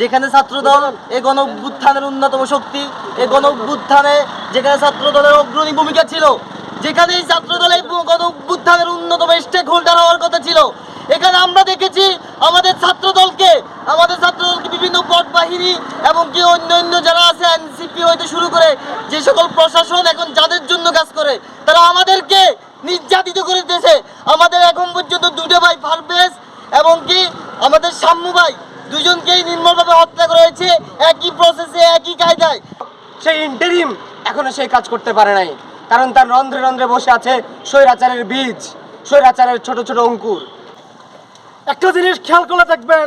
যেখানে ছাত্রদল এই গণ অন্যতম শক্তি এই গণ যেখানে ছাত্রদলের অগ্রণী ভূমিকা ছিল যেখানে এই ছাত্রদল এই গণ অন্যতম স্টেক হোল্ডার হওয়ার কথা ছিল। এখানে আমরা দেখেছি আমাদের ছাত্রদলকে আমাদের ছাত্রদলকে বিভিন্ন পট বাহিনী এবং কি অন্য অন্য যারা আছে, এনসিপি হইতে শুরু করে যে সকল প্রশাসন এখন যাদের জন্য কাজ করে, তারা আমাদেরকে নির্যাতিত করে দিয়েছে। আমাদের এখন পর্যন্ত দুটো ভাই ফারবেজ এবং কি আমাদের শাম্মু ভাই দুজনকেই নির্মলভাবে হত্যা করা হয়েছে। একই প্রসেসে একই কায়দায়। সেই ইন্টারিম এখনও সেই কাজ করতে পারে নাই। কারণ তার রন্ধ্রে রন্ধ্রে বসে আছে স্বৈরাচারের বীজ, স্বৈরাচারের ছোট ছোট অঙ্কুর। একটা জিনিস খেয়াল করে দেখবেন,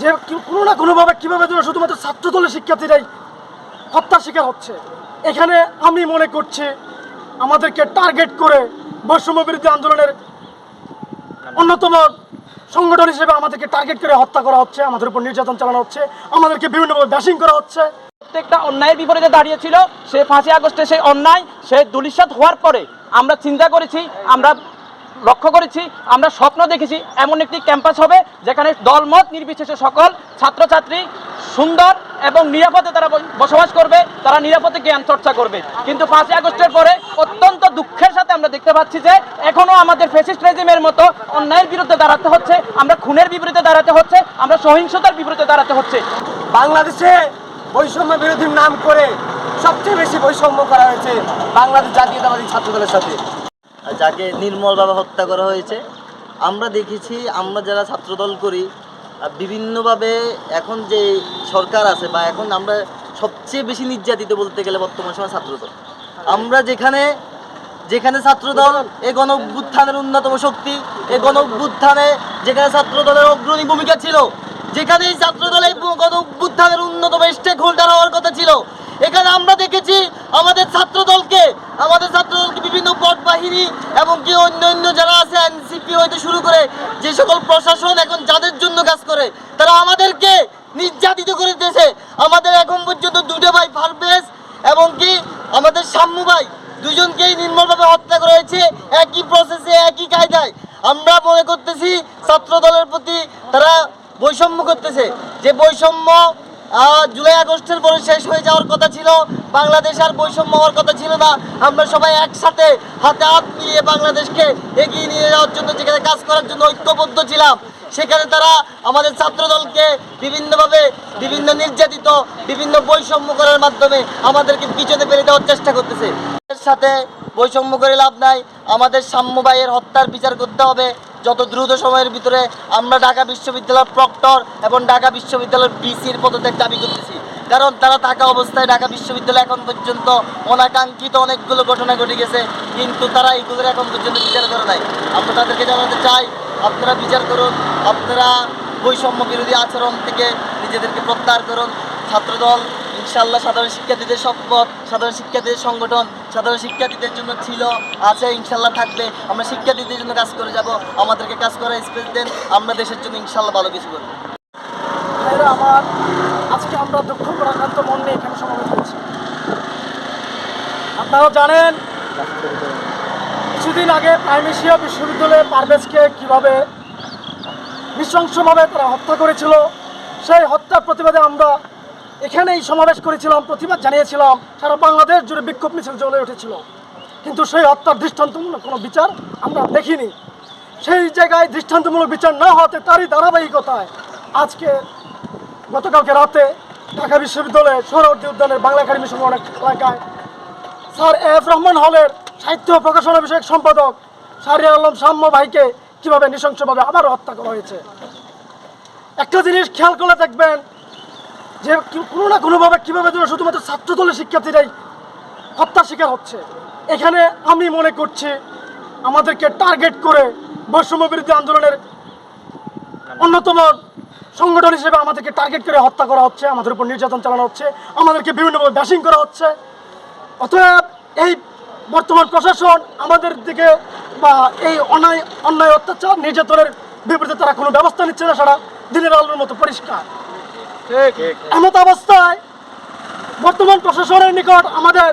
যে কোনো না কোনোভাবে কীভাবে যেন শুধুমাত্র ছাত্রদলের শিক্ষার্থীরাই হত্যার শিকার হচ্ছে। এখানে আমি মনে করছি, আমাদেরকে টার্গেট করে বৈষম্য বিরোধী আন্দোলনের অন্যতম সংগঠন হিসেবে আমাদেরকে টার্গেট করে হত্যা করা হচ্ছে, আমাদের উপর নির্যাতন চালানো হচ্ছে, আমাদেরকে বিভিন্নভাবে ব্যাশিং করা হচ্ছে। প্রত্যেকটা অন্যায়ের বিপরীতে দাঁড়িয়েছিল, সে পাঁচই আগস্টে সেই অন্যায়, সে দুলিশাত হওয়ার পরে আমরা চিন্তা করেছি, আমরা লক্ষ্য করেছি, আমরা স্বপ্ন দেখেছি, এমন একটি ক্যাম্পাস হবে যেখানে দলমত নির্বিশেষে সকল ছাত্রছাত্রী সুন্দর এবং নিরাপদে তারা বসবাস করবে, তারা নিরাপদে জ্ঞান চর্চা করবে। কিন্তু পাঁচই আগস্টের পরে অত্যন্ত আমরা দেখতে পাচ্ছি যে এখনও আমাদের ফেসিস্ট রেজিমের মতো অন্যায়ের বিরুদ্ধে দাঁড়াতে হচ্ছে আমরা খুনের বিপরীতে দাঁড়াতে হচ্ছে আমরা সহিংসতার বিপরীতে দাঁড়াতে হচ্ছে। বাংলাদেশে বৈষম্য বিরোধীর নাম করে সবচেয়ে বেশি বৈষম্য করা হয়েছে বাংলাদেশ জাতীয়তাবাদী ছাত্র দলের সাথে যাকে নির্মলভাবে হত্যা করা হয়েছে আমরা দেখেছি আমরা যারা ছাত্রদল করি বিভিন্নভাবে এখন যে সরকার আছে বা এখন আমরা সবচেয়ে বেশি নির্যাতিত বলতে গেলে বর্তমান সময় ছাত্রদল। আমরা যেখানে যেখানে ছাত্রদল এই গণ অভ্যুত্থানের অন্যতম শক্তি এই গণ অভ্যুত্থানে যেখানে ছাত্রদলের অগ্রণী ভূমিকা ছিল যেখানে ছাত্রদল এই গণ অভ্যুত্থানের অন্যতম স্টেক হোল্ডার হওয়ার কথা ছিল, এখানে আমরা দেখেছি আমাদের ছাত্রদলকে আমাদের ছাত্রদলকে বিভিন্ন পট বাহিনী এবং কি অন্য অন্য যারা আছে এনসিপি হইতে শুরু করে যে সকল প্রশাসন এখন যাদের জন্য কাজ করে, তারা আমাদেরকে নির্যাতিত করে দিয়েছে। আমাদের এখন পর্যন্ত দুটো ভাই ফারবেজ এবং কি আমাদের শাম্মু ভাই দুজনকেই নির্মলভাবে হত্যা করা হয়েছে। একই প্রসেসে একই কায়দায়। আমরা মনে করতেছি ছাত্র দলের প্রতি তারা বৈষম্য করতেছে। যে বৈষম্য জুলাই আগস্টের পরে শেষ হয়ে যাওয়ার কথা ছিল, বাংলাদেশ আর বৈষম্য হওয়ার কথা ছিল না। আমরা সবাই একসাথে হাতে হাত মিলিয়ে বাংলাদেশকে এগিয়ে নিয়ে যাওয়ার জন্য, যেখানে কাজ করার জন্য ঐক্যবদ্ধ ছিলাম, সেখানে তারা আমাদের ছাত্র দলকে বিভিন্নভাবে বিভিন্ন নির্যাতিত, বিভিন্ন বৈষম্য করার মাধ্যমে আমাদেরকে পিছনে ফেলে দেওয়ার চেষ্টা করতেছে। সাথে বৈষম্য করে লাভ নাই। আমাদের সাম্য ভাইয়ের হত্যার বিচার করতে হবে। যত দ্রুত সময়ের ভিতরে আমরা ঢাকা বিশ্ববিদ্যালয়ের প্রক্টর এবং ঢাকা বিশ্ববিদ্যালয়ের বিসির পদত্যাগ দাবি করতেছি। কারণ তারা থাকা অবস্থায় ঢাকা বিশ্ববিদ্যালয় এখন পর্যন্ত অনাকাঙ্ক্ষিত অনেকগুলো ঘটনা ঘটে গেছে। কিন্তু তারা এইগুলোর এখন পর্যন্ত বিচার করে নাই। আমরা তাদেরকে জানাতে চাই, আপনারা বিচার করুন, আপনারা বৈষম্য বিরোধী আচরণ থেকে নিজেদেরকে প্রত্যাহার করুন। ছাত্রদল ইনশাল্লাহ সাধারণ শিক্ষার্থীদের সম্পদ সাধারণ শিক্ষার্থীদের সংগঠন সাধারণ শিক্ষার্থীদের জন্য ছিল, আছে, ইনশাল্লাহ থাকবে। আমরা শিক্ষার্থীদের জন্য কাজ করে যাব, আমাদেরকে কাজ করার স্পেস দেন, আমরা দেশের জন্য ইনশাল্লাহ ভালো কিছু করব। আমার আজকে আমরা দুঃখ মন নিয়ে এখানে সমাবেশ হয়েছি আপনারা জানেন, কিছুদিন আগে প্রাইমেশিয়া বিশ্ববিদ্যালয়ে পারভেজকে কীভাবে নৃশংসভাবে তারা হত্যা করেছিল, সেই হত্যার প্রতিবাদে আমরা এখানেই সমাবেশ করেছিলাম, প্রতিবাদ জানিয়েছিলাম, সারা বাংলাদেশ জুড়ে বিক্ষোভ মিছিল জ্বলে উঠেছিল। কিন্তু সেই হত্যার দৃষ্টান্তমূলক কোনো বিচার আমরা দেখিনি। সেই জায়গায় দৃষ্টান্তমূলক বিচার না হতে তারই ধারাবাহিকতায় আজকে গতকালকে রাতে ঢাকা বিশ্ববিদ্যালয়ে সোহরাওয়ার্দী উদ্যানের বাংলা একাডেমি অনেক এলাকায় স্যার এফ রহমান হলের সাহিত্য প্রকাশনা বিষয়ক সম্পাদক সারিয়া আলম সাম্য ভাইকে কীভাবে নৃশংসভাবে আবারও হত্যা করা হয়েছে? একটা জিনিস খেয়াল করে দেখবেন যে কোনো না কোনোভাবে কীভাবে যেন শুধুমাত্র ছাত্রদলের শিক্ষার্থীরাই হত্যার শিকার হচ্ছে। এখানে আমি মনে করছি আমাদেরকে টার্গেট করে বৈষম্য বিরোধী আন্দোলনের অন্যতম সংগঠন হিসেবে আমাদেরকে টার্গেট করে হত্যা করা হচ্ছে, আমাদের উপর নির্যাতন চালানো হচ্ছে, আমাদেরকে বিভিন্নভাবে ব্যাশিং করা হচ্ছে। অতএব এই বর্তমান প্রশাসন আমাদের দিকে বা এই অন্যায় অন্যায় অত্যাচার, নির্যাতনের বিপরীতে তারা কোনো ব্যবস্থা নিচ্ছে না, সারা দিনের আলোর মতো পরিষ্কার। এমত অবস্থায় বর্তমান প্রশাসনের নিকট আমাদের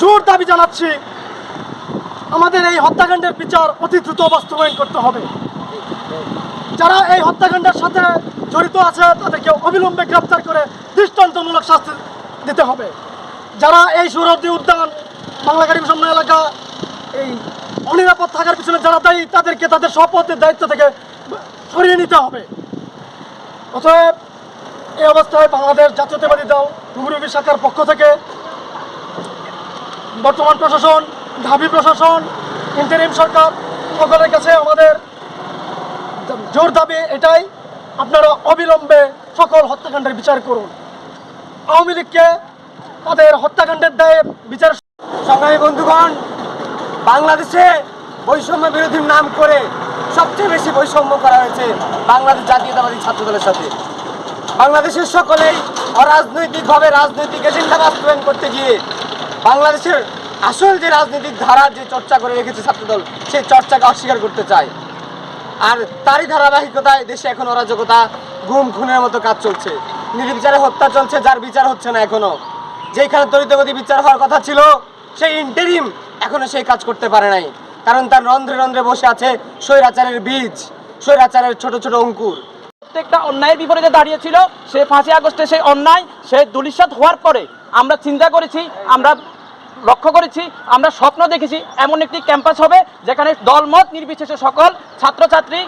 জোর দাবি জানাচ্ছি আমাদের এই হত্যাকাণ্ডের বিচার অতি দ্রুত বাস্তবায়ন করতে হবে। যারা এই হত্যাকাণ্ডের সাথে জড়িত আছে তাদেরকে অবিলম্বে গ্রেপ্তার করে দৃষ্টান্তমূলক শাস্তি দিতে হবে। যারা এই সুরদ্দি উদ্যান বাংলাগাড়ি সামনে এলাকা এই অনিরাপদ থাকার পিছনে যারা দায়ী তাদেরকে তাদের শপথের দায়িত্ব থেকে সরিয়ে নিতে হবে। অতএব এই অবস্থায় বাংলাদেশ জাতীয়তাবাদী দল ডুমুরুবি শাখার পক্ষ থেকে বর্তমান প্রশাসন, ঢাবি প্রশাসন ইন্টারিম সরকার সকলের কাছে আমাদের জোর দাবি এটাই, আপনারা অবিলম্বে সকল হত্যাকাণ্ডের বিচার করুন। আওয়ামী লীগকে তাদের হত্যাকাণ্ডের দায়ে বিচার সংগ্রামী বন্ধুগণ, বাংলাদেশে বৈষম্য বিরোধীর নাম করে সবচেয়ে বেশি বৈষম্য করা হয়েছে বাংলাদেশ জাতীয়তাবাদী ছাত্র দলের সাথে। বাংলাদেশের সকলেই অরাজনৈতিকভাবে রাজনৈতিক এজেন্ডা বাস্তবায়ন করতে গিয়ে বাংলাদেশের আসল যে রাজনৈতিক ধারার যে চর্চা করে রেখেছে ছাত্রদল, সেই চর্চাকে অস্বীকার করতে চায়। আর তারই ধারাবাহিকতায় দেশে এখন অরাজকতা গুম খুনের মতো কাজ চলছে। নির্বিচারে হত্যা চলছে, যার বিচার হচ্ছে না এখনও। যেখানে তরিতগতি বিচার হওয়ার কথা ছিল, সেই ইন্টারিম এখনও সেই কাজ করতে পারে নাই। কারণ তার রন্ধ্রে রন্ধ্রে বসে আছে স্বৈরাচারের বীজ, স্বৈরাচারের ছোট ছোট অঙ্কুর। প্রত্যেকটা অন্যায়ের বিপরীতে দাঁড়িয়েছিল। সে পাঁচই আগস্টে সেই অন্যায়, সে দুলিশাত হওয়ার পরে আমরা চিন্তা করেছি, আমরা লক্ষ্য করেছি, আমরা স্বপ্ন দেখেছি এমন একটি ক্যাম্পাস হবে যেখানে দলমত নির্বিশেষে সকল ছাত্রছাত্রী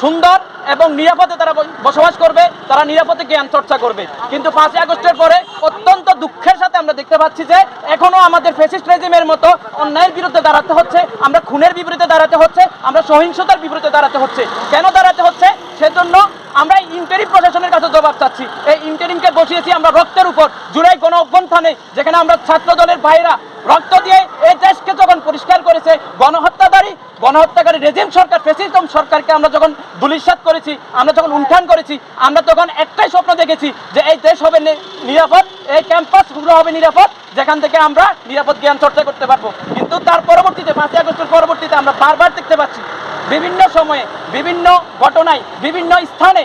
সুন্দর এবং নিরাপদে তারা বসবাস করবে, তারা নিরাপদে জ্ঞান চর্চা করবে। কিন্তু পাঁচই আগস্টের পরে অত্যন্ত দুঃখের সাথে আমরা দেখতে পাচ্ছি যে এখনও আমাদের ফেসিস্ট রেজিমের মতো অন্যায়ের বিরুদ্ধে দাঁড়াতে হচ্ছে, আমরা খুনের বিপরীতে দাঁড়াতে হচ্ছে, আমরা সহিংসতার বিপরীতে দাঁড়াতে হচ্ছে। কেন দাঁড়াতে হচ্ছে? সেজন্য আমরা ইন্টারিম প্রশাসনের কাছে জবাব চাচ্ছি এই ইন্টারিমকে বসিয়েছি আমরা রক্তের উপর। জুলাই গণ অভ্যন্থানে যেখানে আমরা ছাত্র দলের ভাইরা রক্ত দিয়ে এই দেশকে যখন পরিষ্কার করেছে, গণহত্যাকারী গণহত্যাকারী রেজিম সরকার, ফেসিজম সরকারকে আমরা যখন দুলিশাত করেছি, আমরা যখন উত্থান করেছি, আমরা তখন একটাই স্বপ্ন দেখেছি যে এই দেশ হবে নিরাপদ, এই ক্যাম্পাসগুলো হবে নিরাপদ, যেখান থেকে আমরা নিরাপদ জ্ঞান চর্চা করতে পারব। কিন্তু তার পরবর্তীতে, পাঁচই আগস্টের পরবর্তীতে আমরা বারবার দেখতে পাচ্ছি, বিভিন্ন সময়ে, বিভিন্ন ঘটনায়, বিভিন্ন স্থানে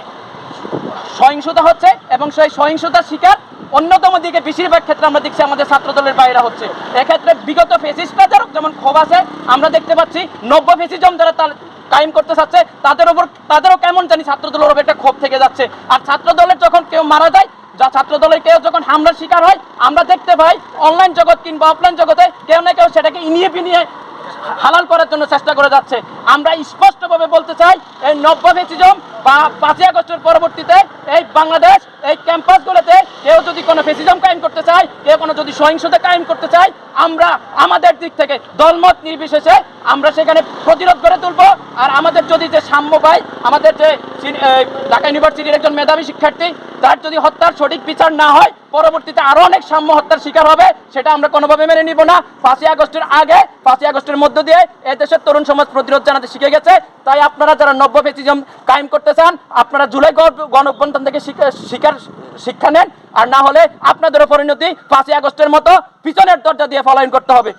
সহিংসতা হচ্ছে এবং সেই সহিংসতার শিকার অন্যতম দিকে বেশিরভাগ ক্ষেত্রে আমরা দেখছি আমাদের ছাত্র দলের বাইরে হচ্ছে। এক্ষেত্রে বিগত ফেসিস্টরা যারা, যেমন ক্ষোভ আছে, আমরা দেখতে পাচ্ছি নব্য ফেসিজম যারা তার কায়েম করতে চাচ্ছে, তাদের উপর তাদেরও কেমন জানি ছাত্র দলের উপর একটা ক্ষোভ থেকে যাচ্ছে। আর ছাত্র দলের যখন কেউ মারা যায়, যা ছাত্র দলের কেউ যখন হামলার শিকার হয়, আমরা দেখতে পাই অনলাইন জগৎ কিংবা অফলাইন জগতে কেউ না কেউ সেটাকে ইনিয়ে বিনিয়ে হালাল করার জন্য চেষ্টা করে যাচ্ছে। আমরা স্পষ্টভাবে বলতে চাই, এই নব্য ফেসিজম পাঁচই আগস্টের পরবর্তীতে এই বাংলাদেশ, এই ক্যাম্পাসগুলোতে কেউ যদি কোনো ফেসিজম কায়েম করতে চায়, কেউ কোনো যদি সহিংসতা কায়েম করতে চায়, আমরা আমাদের দিক থেকে দলমত নির্বিশেষে আমরা সেখানে প্রতিরোধ করে তুলব। আর আমাদের যদি যে সাম্য পাই আমাদের যে ঢাকা ইউনিভার্সিটির একজন মেধাবী শিক্ষার্থী, তার যদি হত্যার সঠিক বিচার না হয় পরবর্তীতে আরও অনেক সাম্য হত্যার শিকার হবে, সেটা আমরা কোনোভাবে মেনে নিব না। পাঁচই আগস্টের আগে পাঁচই আগস্টের মধ্য দিয়ে এদেশের দেশের তরুণ সমাজ প্রতিরোধ জানাতে শিখে গেছে। তাই আপনারা যারা নব্য ফেসিজম কায়েম করতে চান, আপনারা জুলাই গণ থেকে শিকার, শিক্ষা নেন। আর না হলে আপনাদেরও পরিণতি পাঁচই আগস্টের মতো পিছনের দরজা দিয়ে ফলায়ন করতে হবে।